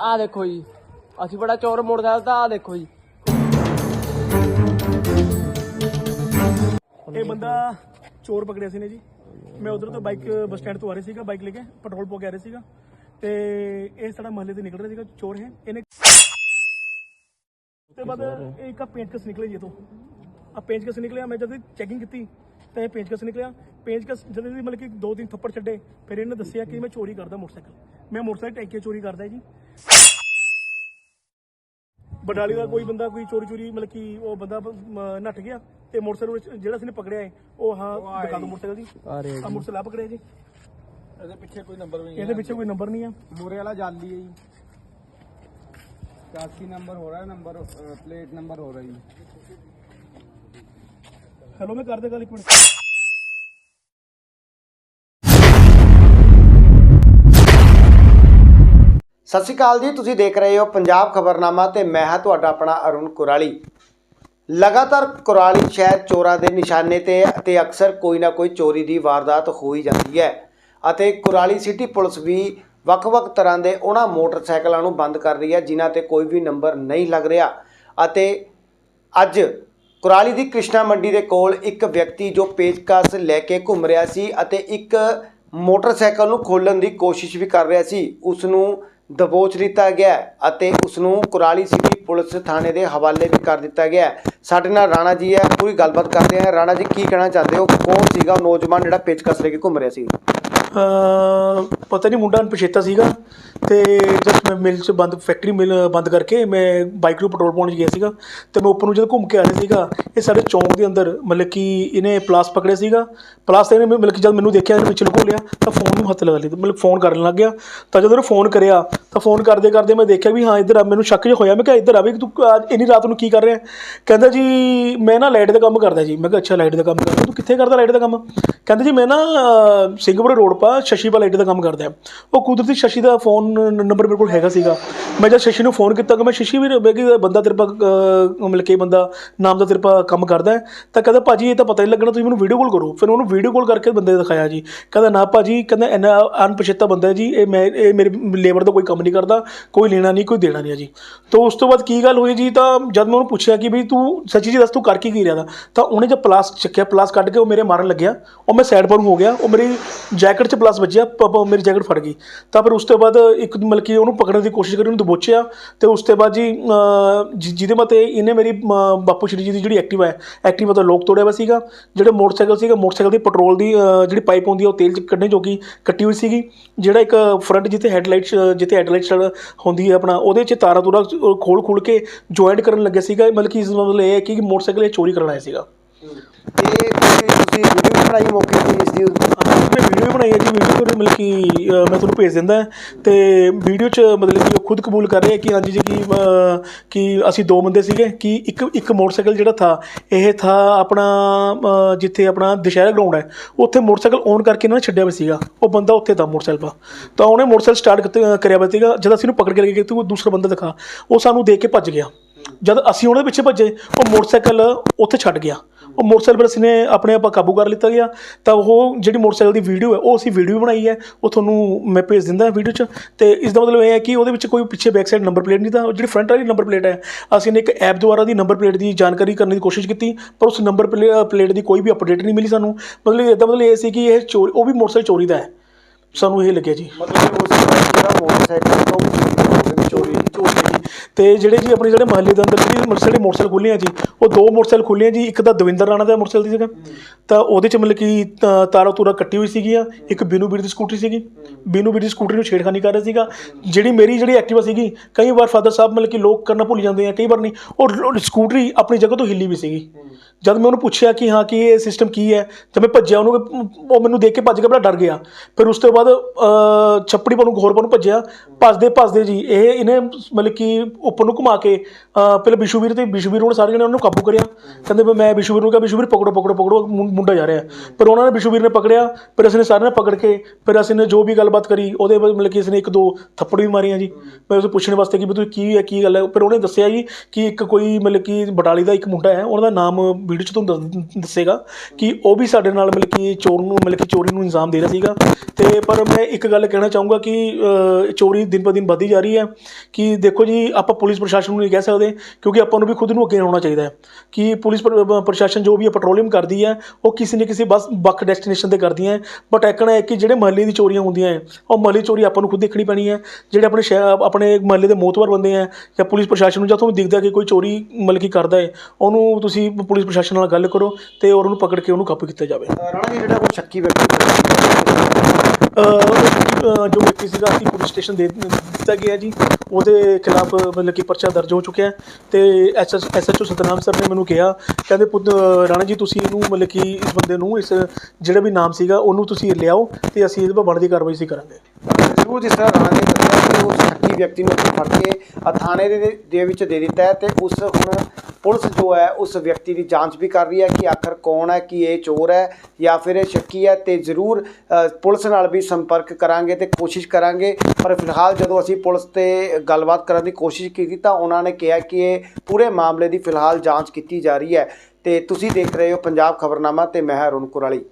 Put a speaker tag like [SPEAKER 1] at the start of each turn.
[SPEAKER 1] ਆ ਦੇਖੋ ਜੀ ਅਸੀਂ ਬੜਾ ਚੋਰ ਮੋਟਰਸਾਈਕਲ ਤਾਂ ਆ ਦੇਖੋ ਜੀ
[SPEAKER 2] ਇਹ ਬੰਦਾ ਚੋਰ ਪਕੜਿਆ ਸੀ ਨੇ ਜੀ। ਮੈਂ ਉਧਰ ਤੋਂ ਬਾਈਕ ਬੱਸ ਸਟੈਂਡ ਤੋਂ ਆ ਰਿਹਾ ਸੀਗਾ ਬਾਈਕ ਲੈ ਕੇ ਪੈਟਰੋਲ ਪਾ ਕੇ ਆ ਰਿਹਾ ਸੀਗਾ। ਤੇ ਇਹ ਸਾਡਾ ਮਹੱਲੇ ਤੇ ਨਿਕਲ ਰਿਹਾ ਸੀਗਾ ਚੋਰ ਹੈ ਇਹਨੇ ਉਸ ਤੋਂ ਬਾਅਦ ਇਹ ਇੱਕ ਪੇਂਚਕਸ ਨਿਕਲੇ ਜੀ ਇਹ ਤੋਂ ਆ ਪੇਂਚਕਸ ਨਿਕਲਿਆ ਮੈਂ ਜਦ ਚੈਕਿੰਗ ਕੀਤੀ ਤਾਂ ਇਹ ਪੇਂਚਕਸ ਨਿਕਲਿਆ। ਪੇਂਚਕਸ ਜਦ ਇਹਦੀ ਮਤਲਬ ਕਿ ਦੋ ਤਿੰਨ ਥੱਪੜ ਛੱਡੇ ਫਿਰ ਇਹਨੇ ਦੱਸਿਆ ਕਿ ਮੈਂ ਚੋਰੀ ਕਰਦਾ ਮੋਟਰਸਾਈਕਲ। ਮੈਂ ਮੋਟਰਸਾਈਕਲ ਟੈਂਕੀ ਚੋਰੀ ਕਰਦਾ ਜੀ। ਬਡਾਲੀ ਦਾ ਕੋਈ ਬੰਦਾ ਕੋਈ ਚੋਰੀ ਚੋਰੀ ਮਤਲਬ ਕਿ ਉਹ ਬੰਦਾ ਨੱਠ ਗਿਆ ਤੇ ਮੋਟਰਸਾਈਕਲ ਜਿਹੜਾ ਇਸਨੇ ਪਕੜਿਆ ਹੈ ਉਹ ਹਾਂ ਦਿਖਾ ਦੋ ਮੋਟਰਸਾਈਕਲ ਜੀ
[SPEAKER 1] ਆ ਰਹੇ
[SPEAKER 2] ਆ ਮੋਟਰਸਾਈਕਲ ਆ ਪਕੜਿਆ ਜੀ।
[SPEAKER 3] ਇਹਦੇ ਪਿੱਛੇ ਕੋਈ ਨੰਬਰ ਵੀ ਨਹੀਂ
[SPEAKER 2] ਇਹਦੇ ਪਿੱਛੇ ਕੋਈ ਨੰਬਰ ਨਹੀਂ ਆ।
[SPEAKER 3] ਮੂਰੇ ਵਾਲਾ ਜਾਲੀ ਹੈ ਜੀ। 81 ਨੰਬਰ ਹੋ ਰਿਹਾ ਨੰਬਰ ਪਲੇਟ ਨੰਬਰ ਹੋ ਰਿਹਾ ਜੀ।
[SPEAKER 2] ਹੈਲੋ ਮੈਂ ਕਰਦੇ ਗੱਲ ਇੱਕ ਮਿੰਟ।
[SPEAKER 4] ਸਤਿ ਸ਼੍ਰੀ ਅਕਾਲ ਜੀ, ਤੁਸੀਂ ਦੇਖ ਰਹੇ ਹੋ ਪੰਜਾਬ ਖਬਰਨਾਮਾ ਤੇ ਮੈਂ ਹਾਂ ਤੁਹਾਡਾ ਆਪਣਾ ਅਰੁਣ ਕੁਰਾਲੀ। ਲਗਾਤਾਰ ਕੁਰਾਲੀ ਸ਼ਹਿਰ ਚੋਰਾਂ ਦੇ ਨਿਸ਼ਾਨੇ ਤੇ ਅਤੇ ਅਕਸਰ ਕੋਈ ਨਾ ਕੋਈ ਚੋਰੀ ਦੀ ਵਾਰਦਾਤ ਹੋ ਹੀ ਜਾਂਦੀ ਹੈ ਅਤੇ ਕੁਰਾਲੀ ਸਿਟੀ ਪੁਲਿਸ ਵੀ ਵੱਖ-ਵੱਖ ਤਰ੍ਹਾਂ ਦੇ ਉਹਨਾਂ ਮੋਟਰਸਾਈਕਲਾਂ ਨੂੰ ਬੰਦ ਕਰ ਰਹੀ ਹੈ, ਜਿਨ੍ਹਾਂ ਤੇ ਕੋਈ ਵੀ ਨੰਬਰ ਨਹੀਂ ਲੱਗ ਰਿਹਾ ਅਤੇ ਅੱਜ ਕੁਰਾਲੀ ਦੀ ਕ੍ਰਿਸ਼ਨਾ ਮੰਡੀ ਦੇ ਕੋਲ ਇੱਕ ਵਿਅਕਤੀ ਜੋ ਪੇਚਕਸ ਲੈ ਕੇ ਘੁੰਮ ਰਿਹਾ ਸੀ ਅਤੇ ਇੱਕ ਮੋਟਰਸਾਈਕਲ ਨੂੰ ਖੋਲਣ ਦੀ ਕੋਸ਼ਿਸ਼ ਵੀ ਕਰ ਰਿਹਾ ਸੀ ਉਸ ਨੂੰ ਦਬੋਚ ਦਿੱਤਾ ਗਿਆ ਅਤੇ ਉਸ ਨੂੰ ਕੁਰਾਲੀ ਸਿਟੀ ਪੁਲਿਸ ਥਾਣੇ ਦੇ ਹਵਾਲੇ ਵੀ ਕਰ ਦਿੱਤਾ ਗਿਆ। ਸਾਡੇ ਨਾਲ ਰਾਣਾ ਜੀ ਹੈ, ਪੂਰੀ ਗੱਲਬਾਤ ਕਰਦੇ ਹਾਂ। ਰਾਣਾ ਜੀ, ਕੀ ਕਹਿਣਾ ਚਾਹਦੇ ਹੋ? ਕੌਣ ਸੀਗਾ ਨੌਜਵਾਨ ਜਿਹੜਾ ਪੇਚਕਸ ਲੈ ਕੇ ਘੁੰਮ ਰਿਹਾ ਸੀ?
[SPEAKER 2] ਪਤਾ ਨਹੀਂ ਮੁੰਡਾ ਅਣਪਛੇਤਾ ਸੀਗਾ ਤੇ ਜਦ ਮੈਂ ਮਿਲ ਚ ਬੰਦ ਫੈਕਟਰੀ ਮਿਲ ਬੰਦ ਕਰਕੇ ਮੈਂ ਬਾਈਕ ਨੂੰ ਪੈਟਰੋਲ ਪਾਉਣ ਗਿਆ ਸੀਗਾ ਤੇ ਮੈਂ ਉੱਪਰ ਨੂੰ ਜਦੋਂ ਘੁੰਮ ਕੇ ਆ ਰਿਹਾ ਸੀਗਾ ਇਹ ਸਾਡੇ ਚੌਂਕ ਦੇ ਅੰਦਰ ਮਤਲਬ ਕਿ ਇਹਨੇ ਪਲਾਸ ਪਕੜਿਆ ਸੀਗਾ ਪਲਾਸ ਤੇ ਇਹਨੇ ਮਤਲਬ ਕਿ ਜਦ ਮੈਨੂੰ ਦੇਖਿਆ ਇਹਨੇ ਵਿੱਚ ਲੁਕੋ ਲਿਆ ਤਾਂ ਫੋਨ ਨੂੰ ਹੱਥ ਲਗਾ ਲਿਆ ਮਤਲਬ ਫੋਨ ਕਰਨ ਲੱਗ ਗਿਆ। ਤਾਂ ਜਦੋਂ ਉਹਨੇ ਫੋਨ ਕਰਿਆ ਤਾਂ ਫੋਨ ਕਰਦੇ ਕਰਦੇ ਮੈਂ ਦੇਖਿਆ ਵੀ ਹਾਂ ਇੱਧਰ ਆ ਮੈਨੂੰ ਸ਼ੱਕ ਜਿਹਾ ਹੋਇਆ ਮੈਂ ਕਿਹਾ ਇੱਧਰ ਆ ਵੀ ਤੂੰ ਅੱਜ ਇੰਨੀ ਰਾਤ ਨੂੰ ਕੀ ਕਰ ਰਿਹਾ? ਕਹਿੰਦਾ ਜੀ ਮੈਂ ਨਾ ਲਾਈਟ ਦਾ ਕੰਮ ਕਰਦਾ ਜੀ। ਮੈਂ ਕਿਹਾ ਅੱਛਾ ਲਾਈਟ ਦਾ ਕੰਮ ਕਰਦਾ ਤੂੰ ਕਿੱਥੇ ਕਰਦਾ ਲਾਈਟ ਦਾ ਕੰਮ? ਕਹਿੰਦਾ ਜੀ ਮੈਂ ਨਾ ਅਹ, ਸਿੰਘਪੁਰ ਰੋਡ ਆਪਾਂ ਸ਼ਸ਼ੀ ਪਾ ਲਾਈਟ ਦਾ ਕੰਮ ਕਰਦਾ ਉਹ ਕੁਦਰਤੀ ਸ਼ਸ਼ੀ ਦਾ ਫੋਨ ਨੰਬਰ ਮੇਰੇ ਕੋਲ ਹੈਗਾ ਸੀਗਾ। ਮੈਂ ਜਦ ਸ਼ਸ਼ੀ ਨੂੰ ਫੋਨ ਕੀਤਾ ਕਿ ਮੈਂ ਸ਼ਸ਼ੀ ਵੀ ਮੈਂ ਕਿ ਬੰਦਾ ਤੇਰੇ ਪਾ ਅਹ, ਮਤਲਬ ਕਿ ਬੰਦਾ ਨਾਮ ਦਾ ਤੇਰੇ ਪਾ ਕੰਮ ਕਰਦਾ ਹੈ। ਤਾਂ ਕਹਿੰਦਾ ਭਾਜੀ ਇਹ ਤਾਂ ਪਤਾ ਨਹੀਂ ਲੱਗਣਾ ਤੁਸੀਂ ਮੈਨੂੰ ਵੀਡੀਓ ਕਾਲ ਕਰੋ। ਫਿਰ ਉਹਨੂੰ ਵੀਡੀਓ ਕਾਲ ਕਰਕੇ ਬੰਦੇ ਦਿਖਾਇਆ ਜੀ। ਕਹਿੰਦਾ ਨਾ ਭਾਜੀ ਕਹਿੰਦਾ ਇੰਨਾ ਅਣਪਛਾਤਾ ਬੰਦਾ ਹੈ ਜੀ ਇਹ ਮੈਂ ਇਹ ਮੇਰੇ ਲੇਬਰ ਦਾ ਕੋਈ ਕੰਮ ਨਹੀਂ ਕਰਦਾ ਕੋਈ ਲੈਣਾ ਨਹੀਂ ਕੋਈ ਦੇਣਾ ਨਹੀਂ ਹੈ ਜੀ। ਤਾਂ ਉਸ ਤੋਂ ਬਾਅਦ ਕੀ ਗੱਲ ਹੋਈ ਜੀ ਤਾਂ ਜਦ ਮੈਂ ਉਹਨੂੰ ਪੁੱਛਿਆ ਕਿ ਵੀ ਤੂੰ ਸੱਚੀ ਜੀ ਦੱਸ ਤੂੰ ਕਰ ਕੀ ਕੀ ਰਿਹਾ ਦਾ ਤਾਂ ਉਹਨੇ ਜਦ ਪਲਾਸ ਚੱਕਿਆ ਪਲਾਸ ਕੱਢ ਕੇ ਉਹ ਮੇਰੇ ਮਾਰਨ ਲੱਗਿਆ। ਉਹ ਮੈਂ ਸਾਈਡ ਪਰ ਹੋ ਗਿਆ ਉਹ ਮੇਰੀ ਜੈਕਟ 'ਚ ਪਲੱਸ ਵੱਜਿਆ ਪ- ਪ- ਮੇਰੀ ਜੈਕਟ ਫੜ ਗਈ। ਤਾਂ ਫਿਰ ਉਸ ਤੋਂ ਬਾਅਦ ਇੱਕ ਮਤਲਬ ਕਿ ਉਹਨੂੰ ਪਕੜਨ ਦੀ ਕੋਸ਼ਿਸ਼ ਕਰੀ ਉਹਨੂੰ ਦਬੋਚਿਆ। ਤੇ ਉਸ ਤੋਂ ਬਾਅਦ ਜੀ ਜਿ- ਜਿਹਦੇ ਮਤੇ ਇਹਨੇ ਮੇਰੀ ਅਹ, ਬਾਪੂ ਸ਼੍ਰੀ ਜੀ ਦੀ ਜਿਹੜੀ ਐਕਟਿਵਾ ਹੈ ਐਕਟਿਵਾ ਦਾ ਲੋਕ ਤੋੜਿਆ ਹੋਇਆ ਸੀਗਾ। ਜਿਹੜਾ ਮੋਟਰਸਾਈਕਲ ਸੀਗਾ ਮੋਟਰਸਾਈਕਲ ਦੀ ਪੈਟਰੋਲ ਦੀ ਅਹ, ਜਿਹੜੀ ਪਾਈਪ ਹੁੰਦੀ ਹੈ ਉਹ ਤੇਲ 'ਚ ਕੱਢਣ ਜੋਗੀ ਕੱਟੀ ਹੋਈ ਸੀਗੀ। ਜਿਹੜਾ ਇੱਕ ਫਰੰਟ ਜਿੱਥੇ ਹੈਡਲਾਈਟ ਜਿੱਥੇ ਹੈਡਲਾਈਟ ਹੁੰਦੀ ਹੈ ਆਪਣਾ ਉਹਦੇ 'ਚ ਤਾਰਾ ਤੂਰਾ ਖੋਲ ਖੋਲ ਕੇ ਜੁਆਇੰਟ ਕਰਨ ਲੱਗਿਆ ਸੀਗਾ। ਮਤਲਬ ਕਿ ਇਸ ਦਾ ਮਤਲਬ ਇਹ ਹੈ ਕਿ ਮੋਟਰਸਾਈਕਲ ਇਹ ਚੋਰੀ ਕਰਨ ਆਇਆ ਸੀਗਾ।
[SPEAKER 4] ਤੇ ਤੁਸੀਂ ਵੀਡੀਓ ਬਣਾਈ ਮੌਕੇ ਤੇ ਇਸ ਦੀ?
[SPEAKER 2] ਮੈਂ ਵੀਡੀਓ ਬਣਾਈ ਹੈ ਜੀ ਵੀਡੀਓ ਤੋਂ ਮਤਲਬ ਕਿ ਅਹ, ਮੈਂ ਤੁਹਾਨੂੰ ਭੇਜ ਦਿੰਦਾ ਤੇ ਵੀਡੀਓ 'ਚ ਮਤਲਬ ਕਿ ਉਹ ਖੁਦ ਕਬੂਲ ਕਰ ਰਿਹਾ ਕਿ ਹਾਂਜੀ ਜੀ ਕਿ ਅਹ, ਕਿ ਅਸੀਂ ਦੋ ਬੰਦੇ ਸੀਗੇ ਕਿ ਇੱਕ ਇੱਕ ਮੋਟਰਸਾਈਕਲ ਜਿਹੜਾ ਥਾ ਇਹ ਥਾ ਆਪਣਾ ਅਹ, ਜਿੱਥੇ ਆਪਣਾ ਦੁਸ਼ਹਿਰਾ ਗਰਾਊਂਡ ਹੈ ਉੱਥੇ ਮੋਟਰਸਾਈਕਲ ਔਨ ਕਰਕੇ ਇਹਨਾਂ ਨੇ ਛੱਡਿਆ ਹੋਇਆ ਸੀਗਾ। ਉਹ ਬੰਦਾ ਉੱਥੇ ਤਾਂ ਮੋਟਰਸਾਈਕਲ ਪਾ। ਤਾਂ ਉਹਨੇ ਮੋਟਰਸਾਈਕਲ ਸਟਾਰਟ ਕਰਿਆ ਹੋਇਆ ਸੀਗਾ ਜਦ ਅਸੀਂ ਉਹਨੂੰ ਪਕੜ ਕੇ ਲੈ ਗਏ ਤੂੰ ਦੂਸਰਾ ਬੰਦਾ ਦਿਖਾ। ਉਹ ਸਾਨੂੰ ਦੇਖ ਕੇ ਭੱਜ ਗਿਆ। ਜਦ ਅਸੀਂ ਉਹਦੇ ਪਿੱਛੇ ਭੱਜੇ ਉਹ ਮੋਟਰਸਾਈਕਲ ਉੱਥੇ ਛੱਡ ਗਿਆ। ਉਹ ਮੋਟਰਸਾਈਕਲ ਪਰ ਅਸੀਂ ਨੇ ਆਪਣੇ ਆਪ ਕਾਬੂ ਕਰ ਲਿੱਤਾ ਗਿਆ। ਤਾਂ ਉਹ ਜਿਹੜੀ ਮੋਟਰਸਾਈਕਲ ਦੀ ਵੀਡੀਓ ਹੈ, ਉਹ ਅਸੀਂ ਵੀਡੀਓ ਬਣਾਈ ਹੈ। ਉਹ ਤੁਹਾਨੂੰ ਮੈਂ ਭੇਜ ਦਿੰਦਾ ਵੀਡੀਓ 'ਚ। ਤੇ ਇਸ ਦਾ ਮਤਲਬ ਇਹ ਹੈ ਕਿ ਉਹਦੇ ਵਿੱਚ ਕੋਈ ਪਿੱਛੇ ਬੈਕ ਸਾਈਡ ਨੰਬਰ ਪਲੇਟ ਨਹੀਂ ਤਾਂ ਜਿਹੜੀ ਫਰੰਟ ਵਾਲੀ ਨੰਬਰ ਪਲੇਟ ਹੈ, ਅਸੀਂ ਨੇ ਇੱਕ ਐਪ ਦੁਆਰਾ ਦੀ ਨੰਬਰ ਪਲੇਟ ਦੀ ਜਾਣਕਾਰੀ ਕਰਨ ਦੀ ਕੋਸ਼ਿਸ਼ ਕੀਤੀ, ਪਰ ਉਸ ਨੰਬਰ ਪਲੇਟ ਦੀ ਕੋਈ ਵੀ ਅਪਡੇਟ ਨਹੀਂ ਮਿਲੀ ਸਾਨੂੰ। ਮਤਲਬ ਇਹਦਾ ਮਤਲਬ ਇਹ ਸੀ ਕਿ ਇਹ ਚੋਰੀ ਉਹ ਵੀ ਮੋਟਰਸਾਈਕਲ ਚੋਰੀ ਦਾ ਹੈ। ਸਾਨੂੰ ਇਹ ਲੱਗਿਆ ਜੀ।
[SPEAKER 4] ਮਤਲਬ ਉਸ ਜਿਹੜਾ ਮੋਟਰਸਾਈਕਲ ਉਹ ਚੋਰੀ
[SPEAKER 2] ਚੋਰੀ ਹੈ ਤੇ ਜਿਹੜੇ ਜੀ ਆਪਣੇ ਜਿਹੜੇ ਮਹੱਲੇ ਦੇ ਅੰਦਰ ਜਿਹੜੀ ਮੋਟਰਸਾਈਕਲ ਮੋਟਰਸਾਈਕਲ ਖੁੱਲੇ ਆ ਜੀ, ਉਹ ਦੋ ਮੋਟਰਸਾਈਕਲ ਖੁੱਲੇ ਜੀ, ਇੱਕ ਤਾਂ ਦਵਿੰਦਰ ਰਾਣਾ ਦਾ ਮੋਟਰਸਾਈਕਲ ਸੀ ਸੀਗਾ, ਤਾਂ ਉਹਦੇ ਚ ਮਤਲਬ ਕਿ ਤ- ਤਾਰਾ ਤੂਰਾ ਕੱਟੀ ਹੋਈ ਸੀਗੀਆਂ, ਇੱਕ ਬੀਨੂ ਵੀਰ ਦੀ ਸਕੂਟਰੀ ਸੀਗੀ। ਬੀਨੂ ਵੀਰ ਦੀ ਸਕੂਟਰੀ ਨੂੰ ਛੇੜਖਾਨੀ ਕਰ ਰਿਹਾ ਸੀਗਾ। ਜਿਹੜੀ ਮੇਰੀ ਜਿਹੜੀ ਐਕਟਿਵਾ ਸੀਗੀ, ਕਈ ਵਾਰ ਫਾਦਰ ਸਾਹਿਬ ਮਤਲਬ ਕਿ ਲੋਕ ਕਰਨਾ ਭੁੱਲ ਜਾਂਦੇ ਆ, ਕਈ ਵਾਰ ਨਹੀਂ। ਉਹ ਰ- ਸਕੂਟਰੀ ਆਪਣੀ ਜਗ੍ਹਾ ਤੋਂ ਹਿੱਲੀ ਵੀ ਸੀਗੀ। ਜਦ ਮੈਂ ਉਹਨੂੰ ਪੁੱਛਿਆ ਕਿ ਹਾਂ ਕਿ ਇਹ ਸਿਸਟਮ ਕੀ ਹੈ ਤਾਂ ਮੈਂ ਭੱਜਿਆ ਉਹਨੂੰ ਉਹ ਮੈਨੂੰ ਦੇਖ ਕੇ ਭੱਜ ਕੇ ਬੜਾ ਡਰ ਗਿਆ। ਫਿਰ ਉਸ ਤੋਂ ਬਾਅਦ ਛੱਪੜੀ ਪਰ ਨੂੰ ਘੋਰ ਭੱਜਿਆ। ਭੱਜਦੇ ਭੱਜਦੇ ਜੀ ਇਹ ਇਹਨੇ ਮਤਲਬ ਕਿ ਉੱਪਰ ਨੂੰ ਘੁਮਾ ਕੇ ਅਹ, ਪਹਿਲਾਂ ਬਿਸ਼ੂਵੀਰ ਤੇ ਵਿਸ਼ੂਵੀਰ ਉਹਨੇ ਸਾਰੇ ਜਣੇ ਉਹਨੂੰ ਕਾਬੂ ਕਰਿਆ। ਕਹਿੰਦੇ ਵੀ ਮੈਂ ਵਿਸ਼ੂਵੀਰ ਨੂੰ ਕਿਹਾ ਬਿਸ਼ੂਵੀਰ ਪਕੜੋ ਪਕੜੋ ਪਕੜੋ ਮੁੰਡਾ ਜਾ ਰਿਹਾ। ਪਰ ਉਹਨਾਂ ਨੇ ਵਿਸ਼ੂਵੀਰ ਨੇ ਪਕੜਿਆ ਫਿਰ ਅਸੀਂ ਨੇ ਸਾਰਿਆਂ ਨੇ ਪਕੜ ਕੇ ਫਿਰ ਅਸੀਂ ਨੇ ਜੋ ਵੀ ਗੱਲਬਾਤ ਕਰੀ ਉਹਦੇ ਮਤਲਬ ਕਿ ਅਸੀਂ ਨੇ ਇੱਕ ਦੋ ਥੱਪੜ ਵੀ ਮਾਰੀਆਂ ਜੀ। ਮੈਂ ਉਸ ਪੁੱਛਣ ਵਾਸਤੇ ਕਿ ਵੀ ਤੁਸੀਂ ਕੀ ਹੈ ਕੀ ਗੱਲ ਹੈ? ਫਿਰ ਉਹਨੇ ਦੱਸਿਆ ਜੀ ਕਿ ਇੱਕ ਕੋਈ ਮਤਲਬ ਕਿ ਬਟਾਲੀ ਦਾ ਇੱਕ ਮੁੰਡਾ ਹੈ ਉਹਨਾਂ ਦਾ ਨਾਮ ਵੀਡੀਓ 'ਚ ਤੁਹਾਨੂੰ ਦੱਸ- ਦੱਸੇਗਾ ਕਿ ਉਹ ਵੀ ਸਾਡੇ ਨਾਲ ਮਤਲਬ ਕਿ ਚੋਰ ਨੂੰ, ਮਤਲਬ ਕਿ ਚੋਰੀ ਨੂੰ ਇਲਜ਼ਾਮ ਦੇ ਰਿਹਾ ਸੀਗਾ। ਤੇ ਪਰ ਮੈਂ ਇੱਕ ਗੱਲ ਕਹਿਣਾ ਚਾਹੂੰਗਾ ਕਿ ਚੋਰੀ ਦਿਨ ਬ ਦਿਨ ਵੱਧਦੀ ਜਾ ਰਹੀ ਹੈ ਕਿ ਦੇਖੋ ਜੀ, ਆਪਾਂ ਪੁਲਿਸ ਪ੍ਰਸ਼ਾਸਨ ਨੂੰ ਨਹੀਂ ਕਹਿ ਸਕਦੇ ਕਿਉਂਕਿ ਆਪਾਂ ਨੂੰ ਵੀ ਖੁਦ ਨੂੰ ਅੱਗੇ ਆਉਣਾ ਚਾਹੀਦਾ ਹੈ ਕਿ ਪੁਲਿਸ ਪ੍ਰਸ਼ਾਸਨ ਜੋ ਵੀ ਹੈ ਪੈਟਰੋਲਿੰਗ ਕਰਦੀ ਹੈ, ਉਹ ਕਿਸੇ ਨਾ ਕਿਸੇ ਬਸ ਵੱਖ ਡੈਸਟੀਨੇਸ਼ਨ ਤੇ ਕਰਦੀ ਹੈ। ਬਟ ਐਕਣਾ ਹੈ ਕਿ ਜਿਹੜੇ ਮਹੱਲੇ ਦੀ ਚੋਰੀਆਂ ਹੁੰਦੀਆਂ ਹੈ, ਉਹ ਮਹੱਲੇ ਚੋਰੀ ਆਪਾਂ ਨੂੰ ਖੁਦ ਦੇਖਣੀ ਪੈਣੀ ਹੈ। ਜਿਹੜੇ ਆਪਣੇ ਸ਼ਹਿਰ ਆਪਣੇ ਮਹੱਲੇ ਦੇ ਮੋਤਵਰ ਬੰਦੇ ਹੈ ਜਾਂ ਪੁਲਿਸ ਪ੍ਰਸ਼ਾਸਨ ਨੂੰ ਜਾਂ ਤੁਹਾਨੂੰ ਦਿਖਦਾ ਕਿ ਕੋਈ ਚੋਰੀ ਮਤਲਬ ਕਿ ਕਰਦਾ ਹੈ, ਉਹਨੂੰ ਤੁਸੀਂ ਪੁਲਿਸ ਪ੍ਰਸ਼ਾਸਨ ਨਾਲ ਗੱਲ ਕਰੋ ਤੇ ਔਰ ਉਹਨੂੰ ਪਕੜ ਕੇ ਉਹਨੂੰ ਕਾਬੂ ਕੀਤਾ ਜਾਵੇ।
[SPEAKER 4] ਰਾਣਾ ਜੀ ਜਿਹੜਾ ਕੋਈ ਸ਼ੱਕੀ ਵਿਅਕਤੀ
[SPEAKER 2] ਅਹ ਜੋ ਵਿਅਕਤੀ ਸੀਗਾ ਅਸੀਂ ਪੁਲਿਸ ਸਟੇਸ਼ਨ ਦੇ ਦਿੱਤਾ ਗਿਆ ਜੀ। ਉਹਦੇ ਖਿਲਾਫ ਮਤਲਬ ਕਿ ਪਰਚਾ ਦਰਜ ਹੋ ਚੁੱਕਿਆ ਹੈ ਤੇ ਐਸਐਸ ਐਸਐਚਓ ਸਤਨਾਮ ਸਰ ਨੇ ਮੈਨੂੰ ਕਿਹਾ ਕਹਿੰਦੇ ਪੁੱਤ ਰਾਣਾ ਜੀ ਤੁਸੀਂ ਇਹਨੂੰ ਮਤਲਬ ਕਿ ਇਸ ਬੰਦੇ ਨੂੰ ਇਸ ਜਿਹੜਾ ਵੀ ਨਾਮ ਸੀਗਾ ਉਹਨੂੰ ਤੁਸੀਂ ਲਿਆਓ ਤੇ ਅਸੀਂ ਇਹਦੇ 'ਤੇ ਬਣਦੀ ਕਾਰਵਾਈ ਸੀ ਕਰਾਂਗੇ।
[SPEAKER 4] ਜ਼ਰੂਰ ਜਿਸ ਤਰ੍ਹਾਂ ਰਾਣਾ ਨੇ ਦੱਸਿਆ ਕਿ ਉਸ ਸ਼ੱਕੀ ਵਿਅਕਤੀ ਨੂੰ ਅਸੀਂ ਫੜ ਕੇ ਅ, ਥਾਣੇ ਦੇ ਦੇ ਵਿੱਚ ਦੇ ਦਿੱਤਾ ਹੈ ਤੇ ਉਸ ਹੁਣ ਪੁਲਿਸ ਜੋ ਹੈ, ਉਸ ਵਿਅਕਤੀ ਦੀ ਜਾਂਚ ਵੀ ਕਰ ਰਹੀ ਹੈ ਕਿ ਆਖਰ ਕੌਣ ਹੈ, ਕਿ ਇਹ ਚੋਰ ਹੈ ਜਾਂ ਫਿਰ ਇਹ ਸ਼ੱਕੀ ਹੈ ਤੇ ਜ਼ਰੂਰ ਪੁਲਿਸ ਨਾਲ ਵੀ ਸੰਪਰਕ ਕਰਾਂਗੇ ਤੇ ਕੋਸ਼ਿਸ਼ ਕਰਾਂਗੇ। ਪਰ ਫਿਲਹਾਲ ਜਦੋਂ ਅਸੀਂ ਪੁਲਿਸ ਤੇ ਗੱਲਬਾਤ ਕਰਨ ਦੀ ਕੋਸ਼ਿਸ਼ ਕੀਤੀ ਤਾਂ ਉਹਨਾਂ ਨੇ ਕਿਹਾ ਕਿ ਇਹ ਪੂਰੇ ਮਾਮਲੇ ਦੀ ਫਿਲਹਾਲ ਜਾਂਚ ਕੀਤੀ ਜਾ ਰਹੀ ਹੈ। ਤੇ ਤੁਸੀਂ ਦੇਖ ਰਹੇ ਹੋ ਪੰਜਾਬ ਖਬਰਨਾਮਾ ਤੇ ਮੈਂ ਹਾਂ ਅਰੁਣ ਕੁਰਾਲੀ।